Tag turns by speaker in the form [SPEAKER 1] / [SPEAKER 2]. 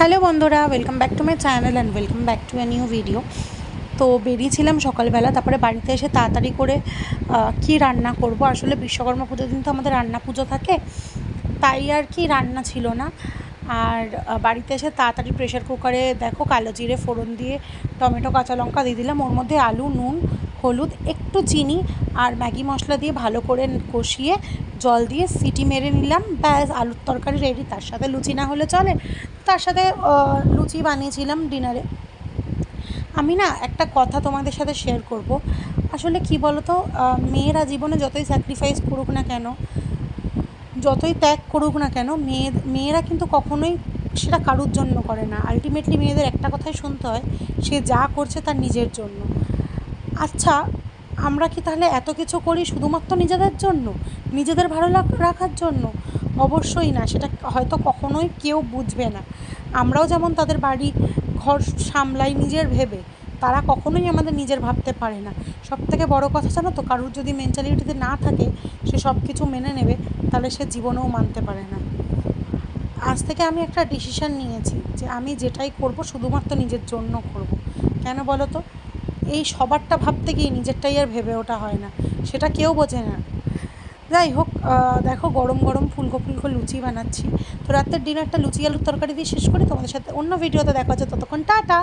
[SPEAKER 1] Hello বন্ধুরা welcome back to my channel and welcome back to a new video তো বেরিয়েছিলাম সকালবেলা, তারপরে বাড়িতে এসে তাড়াতাড়ি করে কি রান্না করব? আসলে বিশ্বকর্মা পুজোর দিন তো আমাদের রান্না পুজো থাকে, তাই আর কি রান্না ছিল না। আর বাড়িতে এসে তাড়াতাড়ি প্রেশার কুকারে দেখো কালো জিরে ফোড়ন দিয়ে, টমেটো, কাঁচা লঙ্কা দিয়ে দিলাম। ওর মধ্যে আলু, নুন হলুদ, একটু চিনি আর ম্যাগি মশলা দিয়ে ভালো করে কষিয়ে জল দিয়ে সিটি মেরে নিলাম। ব্যাস, আলুর তরকারি রেডি তার সাথে লুচি না হলে চলে। তার সাথে লুচি বানিয়েছিলাম ডিনারে। আমি না একটা কথা তোমাদের সাথে শেয়ার করব। আসলে কি বলো তো মেয়েরা জীবনে যতই স্যাক্রিফাইস করুক না কেন, যতই ত্যাগ করুক না কেন, মেয়ে, মেয়েরা কিন্তু কখনোই সেটা কারুর জন্য করে না। আলটিমেটলি মেয়েদের একটা কথাই শুনতে হয়, সে যা করছে তার নিজের জন্য। আচ্ছা আমরা কি তাহলে এত কিছু করি শুধুমাত্র নিজেদের জন্য? নিজেদের ভালো রাখার জন্য? অবশ্যই না, সেটা হয়তো কখনোই কেউ বুঝবে না। আমরাও যেমন তাদের বাড়ি ঘর সামলাই নিজের ভেবে, তারা কখনোই আমাদের নিজের ভাবতে পারে না। সব থেকে বড় কথা জানো তো, কারুর যদি মেন্টালিটিতে না থাকে, সে সব কিছু মেনে নেবে, তাহলে সে জীবনেও মানতে পারে না। আজ থেকে আমি একটা ডিসিশন নিয়েছি যে আমি যেটাই করব শুধুমাত্র নিজের জন্য করব। কেন বলো তো? এই সবারটা ভাবতে গিয়ে নিজেরটাই আর ভেবে ওঠা হয় না। সেটা কেউ বোঝে না। যাই হোক দেখো গরম গরম ফুলকো ফুলকো লুচি বানাচ্ছি। তো রাতের ডিনারটা লুচি আলুর তরকারি দিয়ে শেষ করি। তোমাদের সাথে অন্য ভিডিওতে দেখা হচ্ছে। ততক্ষণ টাটা!